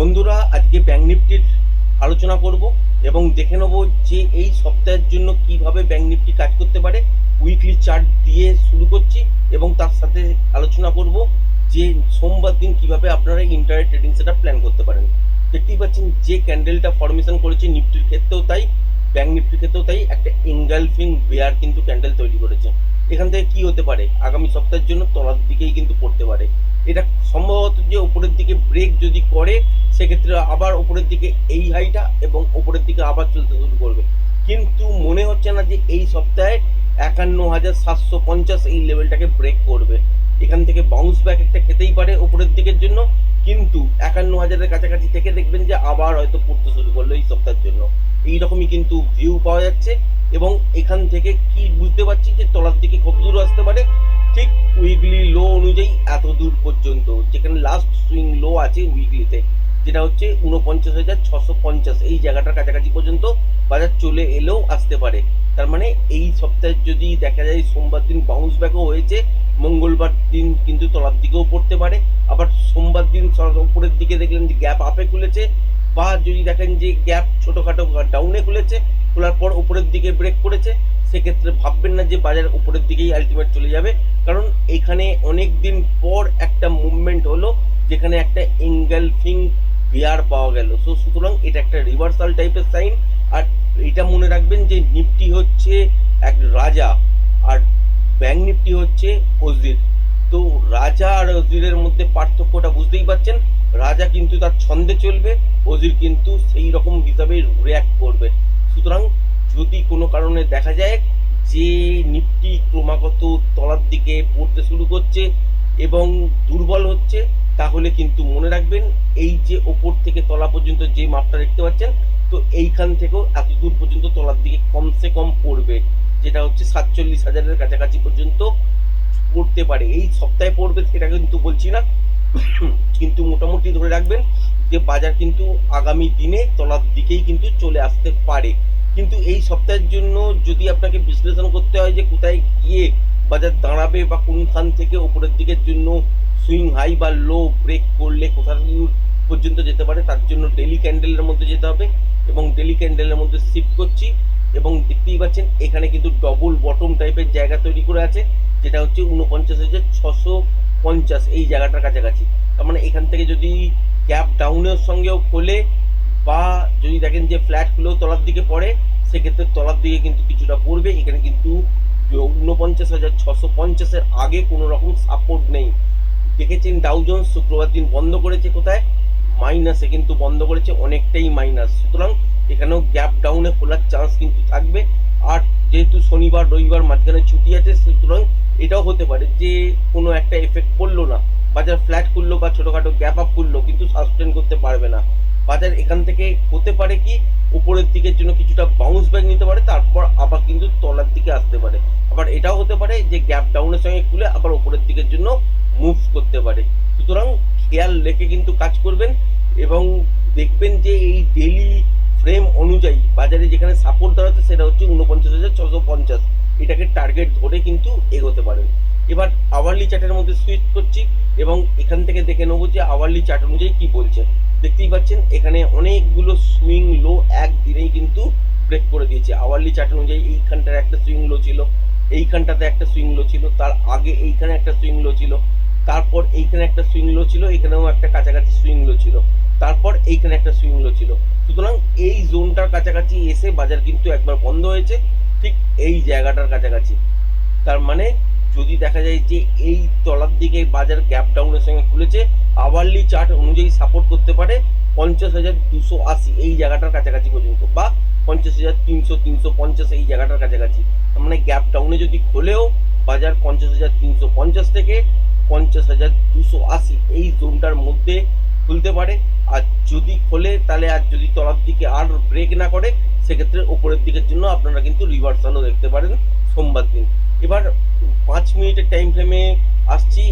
বন্ধুরা, আজকে ব্যাঙ্ক নিফটির আলোচনা করব এবং দেখে নেব যে এই সপ্তাহের জন্য কীভাবে ব্যাঙ্ক নিফটি কাজ করতে পারে। উইকলি চার্ট দিয়ে শুরু করছি এবং তার সাথে আলোচনা করব যে সোমবার দিন কীভাবে আপনারা ইন্টারনেট ট্রেডিং সেটা প্ল্যান করতে পারেন। দেখতেই পাচ্ছেন যে ক্যান্ডেলটা ফরমেশন করেছে নিফটির ক্ষেত্রেও তাই ব্যাঙ্ক নিফটির ক্ষেত্রেও তাই, একটা এনগালফিং বেয়ার কিন্তু ক্যান্ডেল তৈরি করেছে। এখান থেকে কি হতে পারে? আগামী সপ্তাহের জন্য তলার দিকেই কিন্তু পড়তে পারে। এটা সম্ভবত যে উপরের দিকে ব্রেক যদি করে, সেক্ষেত্রে আবার উপরের দিকে এই হাইটা এবং উপরের দিকে আবার চলতে শুরু করবে। কিন্তু মনে হচ্ছে না যে এই সপ্তাহে একান্ন হাজার সাতশো পঞ্চাশ এই লেভেলটাকে ব্রেক করবে। এখান থেকে বাউন্স ব্যাক একটা খেতেই পারে উপরের দিকের জন্য। কিন্তু একান্ন হাজারের কাছাকাছি থেকে দেখবেন যে আবার হয়তো পড়তে শুরু করল এই সপ্তাহের জন্য। এইরকমই কিন্তু ভিউ পাওয়া যাচ্ছে। এবং এখান থেকে কি বুঝতে পারছি যে তলার দিকে কত দূর আসতে পারে? ঠিক উইকলি লো অনুযায়ী এত দূর পর্যন্ত। যেখানে লাস্ট সুইং লো আছে উইকলিতে যেটা হচ্ছে উনপঞ্চাশ হাজার ছশো পঞ্চাশ। এই জায়গাটার কাছাকাছি পর্যন্ত বাজার চলে এলেও আসতে পারে। তার মানে এই সপ্তাহে যদি দেখা যায় সোমবার দিন বাউন্স ব্যাকও হয়েছে, মঙ্গলবার দিন কিন্তু তলার দিকেও পড়তে পারে। আবার সোমবার দিন উপরের দিকে দেখলেন যে গ্যাপ আপে খুলেছে বা যদি দেখেন যে গ্যাপ ছোটোখাটো ডাউনে খুলেছে, খোলার পর উপরের দিকে ব্রেক করেছে, সেক্ষেত্রে ভাববেন না যে বাজার উপরের দিকেই আলটিমেট চলে যাবে। কারণ এখানে অনেক দিন পর একটা মুভমেন্ট হলো, যেখানে একটা এঙ্গেলফিং বিয়ার পাওয়া গেল। সো সুতরাং এটা একটা রিভার্সাল টাইপের সাইন আর এটা মনে রাখবেন যে নিফটি হচ্ছে এক রাজা, আর ব্যাংক নিফটি হচ্ছে অজির তো রাজা আর অজিরের মধ্যে পার্থক্যটা বুঝতেই পারছেন। রাজা কিন্তু তার ছন্দে চলবে, অজির কিন্তু সেই রকম হিসাবে রিয়াক্ট করবে। সুতরাং যদি কোনো কারণে দেখা যায় যে নিফটি ক্রমাগত তলার দিকে পড়তে শুরু করছে এবং দুর্বল হচ্ছে, তাহলে কিন্তু মনে রাখবেন এই যে ওপর থেকে তলা পর্যন্ত যে মাপটা দেখতে পাচ্ছেন, তো এইখান থেকেও এত দূর পর্যন্ত তলার দিকে কমসে কম পড়বে, যেটা হচ্ছে সাতচল্লিশ হাজারের কাছাকাছি পর্যন্ত পড়তে পারে। এই সপ্তাহে পড়বে সেটা কিন্তু বলছি না কিন্তু মোটামুটি ধরে রাখবেন যে বাজার কিন্তু আগামী দিনে তলার দিকেই কিন্তু চলে আসতে পারে। কিন্তু এই সপ্তাহের জন্য যদি আপনাকে বিশ্লেষণ করতে হয় যে কোথায় গিয়ে বাজার দাঁড়াবে বা কোন কোনখান থেকে উপরের দিকের জন্য সুইং হাই বা লো ব্রেক করলে কোথা পর্যন্ত যেতে পারে, তার জন্য ডেলি ক্যান্ডেলের মধ্যে যেতে হবে এবং ডেলি ক্যান্ডেলের মধ্যে শিফট করছি এবং দেখতেই পাচ্ছেন এখানে কিন্তু ডবল বটম টাইপের জায়গা তৈরি করে আছে, যেটা হচ্ছে উনপঞ্চাশ হাজার ছশো পঞ্চাশ, এই জায়গাটার কাছাকাছি। তার মানে এখান থেকে যদি গ্যাপ ডাউনের সঙ্গেও খোলে বা যদি দেখেন যে ফ্ল্যাট খুলেও তলার দিকে পড়ে, সেক্ষেত্রে তলার দিকে কিন্তু কিছুটা পড়বে। এখানে কিন্তু উনপঞ্চাশ হাজার ছশো পঞ্চাশের আগে কোনো রকম সাপোর্ট নেই। দেখেছেন ডাউজন শুক্রবার দিন বন্ধ করেছে কোথায়? মাইনাসে কিন্তু বন্ধ করেছে, অনেকটাই মাইনাস সুতরাং এখানেও গ্যাপ ডাউনে খোলার চান্স কিন্তু থাকবে। আর যেহেতু শনিবার, রবিবার মাঝখানে ছুটি আছে, সুতরাং এটাও হতে পারে যে কোনো একটা এফেক্ট পড়ল না। বাজার ফ্ল্যাট করল বা ছোটোখাটো গ্যাপ আপ করল কিন্তু সাস্টেন করতে পারবে না। বাজার এখান থেকে হতে পারে কি, উপরের দিকের জন্য কিছুটা বাউন্স ব্যাক নিতে পারে, তারপর আবার কিন্তু তলার দিকে আসতে পারে। আবার এটাও হতে পারে যে গ্যাপ ডাউনের সঙ্গে খুলে আবার উপরের দিকের জন্য মুভ করতে পারে। সুতরাং খেয়াল রেখে কিন্তু কাজ করবেন এবং দেখবেন যে এই ডেলি ফ্রেম অনুযায়ী বাজারে যেখানে সাপোর্ট দাঁড়াচ্ছে সেটা হচ্ছে উনপঞ্চাশ হাজার ছশো পঞ্চাশ। এটাকে টার্গেট ধরে কিন্তু এগোতে পারেন এবার আওয়ারলি চার্টের মধ্যে সুইচ করছি এবং এখান থেকে দেখে নেব যে আওয়ারলি চার্ট অনুযায়ী কি বলছে। দেখতেই পাচ্ছেন, এখানে অনেকগুলো সুইং লো একদিনেই কিন্তু ব্রেক করে দিয়েছে। আওয়ারলি চার্ট অনুযায়ী এইখানটার একটা সুইং লো ছিল, এইখানটাতে একটা সুইং লো ছিল, তার আগে এইখানে একটা সুইং লো ছিল, তারপর এইখানে একটা সুইং লো ছিল, এখানেও একটা কাছাকাছি সুইং লো ছিল, তারপর এইখানে একটা সুইং লো ছিল। সুতরাং এই জোনটার কাছাকাছি এসে বাজার কিন্তু একবার বন্ধ হয়েছে। ঠিক এই জায়গাটার কাছাকাছি। তার মানে যদি দেখা যায় যে এই তলার দিকে বাজার গ্যাপ ডাউনের সঙ্গে খুলেছে আওয়ারলি চার্ট অনুযায়ী সাপোর্ট করতে পারে পঞ্চাশ হাজার দুশো আশি এই জায়গাটার কাছাকাছি পর্যন্ত বা পঞ্চাশ হাজার তিনশো তিনশো পঞ্চাশ এই জায়গাটার কাছাকাছি। তার মানে গ্যাপ ডাউনে যদি খোলেও বাজার পঞ্চাশ হাজার তিনশো পঞ্চাশ থেকে পঞ্চাশ হাজার দুশো আশি এই জোনটার মধ্যে খুলতে পারে। আর যদি খোলে তাহলে আর যদি তলার দিকে আর ব্রেক না করে সেক্ষেত্রে ওপরের দিকের জন্য আপনারা কিন্তু রিভার্সালও দেখতে পারেন সোমবার দিন। এবার পাঁচ মিনিটের টাইম ফ্রেমে আসছি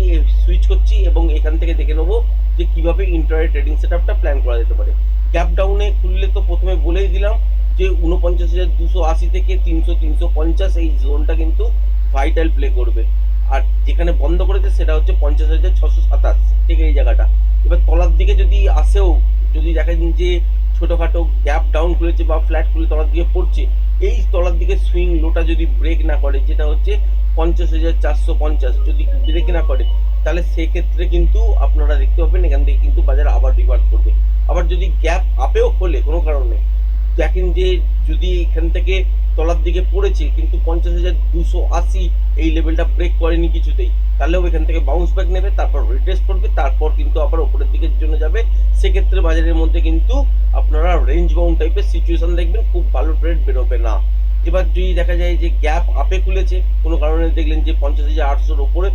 সুইচ করছি এবং এখান থেকে দেখে নেব যে কীভাবে ইন্টারনেট ট্রেডিং সেট আপটা প্ল্যান করা যেতে পারে। গ্যাপ ডাউনে খুললে তো প্রথমে বলেই দিলাম যে উনপঞ্চাশ হাজার দুশো আশি থেকে তিনশো তিনশো পঞ্চাশ এই জোনটা কিন্তু ভাইটাল প্লে করবে। আর যেখানে বন্ধ করেছে সেটা হচ্ছে পঞ্চাশ হাজার ছশো সাতাশ, ঠিক এই জায়গাটা। এবার তলার দিকে যদি আসেও, যদি দেখেন যে ছোটোখাটো গ্যাপ ডাউন খুলেছে বা ফ্ল্যাট খুলে তলার দিকে পড়ছে, এই তলার দিকে সুইং লোটা যদি ব্রেক না করে, যেটা হচ্ছে পঞ্চাশ হাজার চারশো পঞ্চাশ, যদি ব্রেক না করে, তাহলে সেক্ষেত্রে কিন্তু আপনারা দেখতে পাবেন, এখান থেকে কিন্তু বাজার আবার রিভার্স করবে। আবার যদি গ্যাপ আপেও খোলে, কোনো কারণে দেখেন যে যদি এখান থেকে তলার দিকে পড়েছে, কিন্তু পঞ্চাশ হাজার দুশো আশি এই লেভেলটা ব্রেক করেনি কিছুতেই, তাহলেও এখান থেকে বাউন্স ব্যাক নেবে, তারপর রিটেস্ট করবে, তারপর কিন্তু আবার ওপরের দিকের জন্য যাবে। সেক্ষেত্রে বাজারের মধ্যে কিন্তু আপনারা রেঞ্জ বাউন্ড টাইপের সিচুয়েশন দেখবেন, খুব ভালো ট্রেড বেরোবে না। এবার যদি দেখা যায় যে গ্যাপ আপে খুলেছে, কোনো কারণে দেখলেন যে পঞ্চাশ হাজার আটশোর ওপরে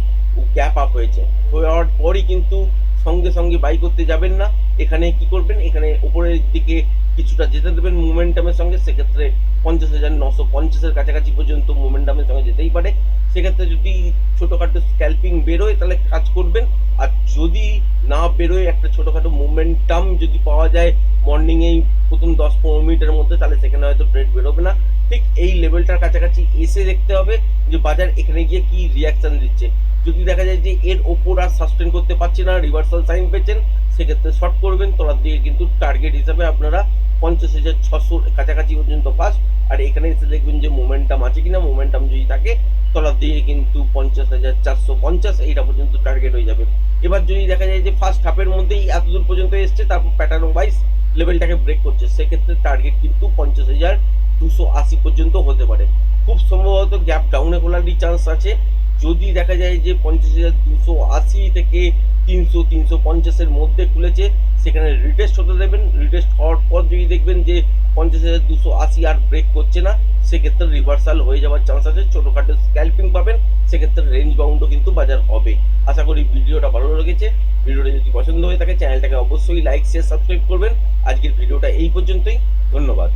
গ্যাপ আপ হয়েছে। হওয়ার পরই কিন্তু সঙ্গে সঙ্গে বাই করতে যাবেন না। এখানে কি করবেন? এখানে উপরের দিকে কিছুটা যেতে দেবেন মোমেন্টামের সঙ্গে, সেক্ষেত্রে পঞ্চাশ হাজার নশো পঞ্চাশের কাছাকাছি পর্যন্ত মোমেন্টামের সঙ্গে যেতেই পারে। সেক্ষেত্রে যদি ছোটোখাটো স্ক্যাল্পিং বেরোয়, তাহলে কাজ করবেন। আর যদি না বেরোয়, একটা ছোটোখাটো মোমেন্টাম যদি পাওয়া যায় মর্নিংয়েই প্রথম দশ পনেরো মিনিটের মধ্যে, তাহলে সেখানে হয়তো ট্রেড বেরোবে না। ঠিক এই লেভেলটার কাছাকাছি এসে দেখতে হবে যে বাজার এখানে গিয়ে কি রিয়াকশন দিচ্ছে। যদি দেখা যায় যে এর ওপর আর সাস্টেন করতে পারছে না রিভার্সাল সাইন পেয়েছেন, সেক্ষেত্রে শর্ট করবেন। তলার দিকে কিন্তু টার্গেট হিসাবে আপনারা পঞ্চাশ হাজার ছশোর কাছাকাছি পর্যন্ত পাস আর এখানে এসে দেখবেন যে মোমেন্টাম আছে কিনা মোমেন্টাম যদি থাকে তলার দিকে কিন্তু পঞ্চাশ হাজার চারশো পঞ্চাশ এইটা পর্যন্ত টার্গেট হয়ে যাবে। এবার যদি দেখা যায় যে ফার্স্ট হাফের মধ্যেই এত দূর পর্যন্ত এসছে, তারপর প্যাটার্ন ওয়াইজ লেভেলটাকে ব্রেক করছে। সেক্ষেত্রে টার্গেট কিন্তু পঞ্চাশ হাজার দুশো আশি পর্যন্ত হতে পারে। খুব সম্ভবত গ্যাপ ডাউনে খোলারই চান্স আছে। যদি দেখা যায় যে পঞ্চাশ হাজার দুশো আশি থেকে তিনশো তিনশো পঞ্চাশের মধ্যে খুলেছে সেখানে রিটেস্ট হতে দেবেন। রিটেস্ট হওয়ার পর যদি দেখবেন যে পঞ্চাশ হাজার দুশো আশি আর ব্রেক করছে না, সেক্ষেত্রে রিভার্সাল হয়ে যাওয়ার চান্স আছে। ছোটোখাটো স্ক্যাল্পিং পাবেন, সেক্ষেত্রে রেঞ্জ বাউন্ডও কিন্তু বাজার হবে। আশা করি ভিডিওটা ভালো লেগেছে। ভিডিওটা যদি পছন্দ হয়ে থাকে চ্যানেলটাকে অবশ্যই লাইক শেয়ার সাবস্ক্রাইব করবেন। আজকের ভিডিওটা এই পর্যন্তই। ধন্যবাদ।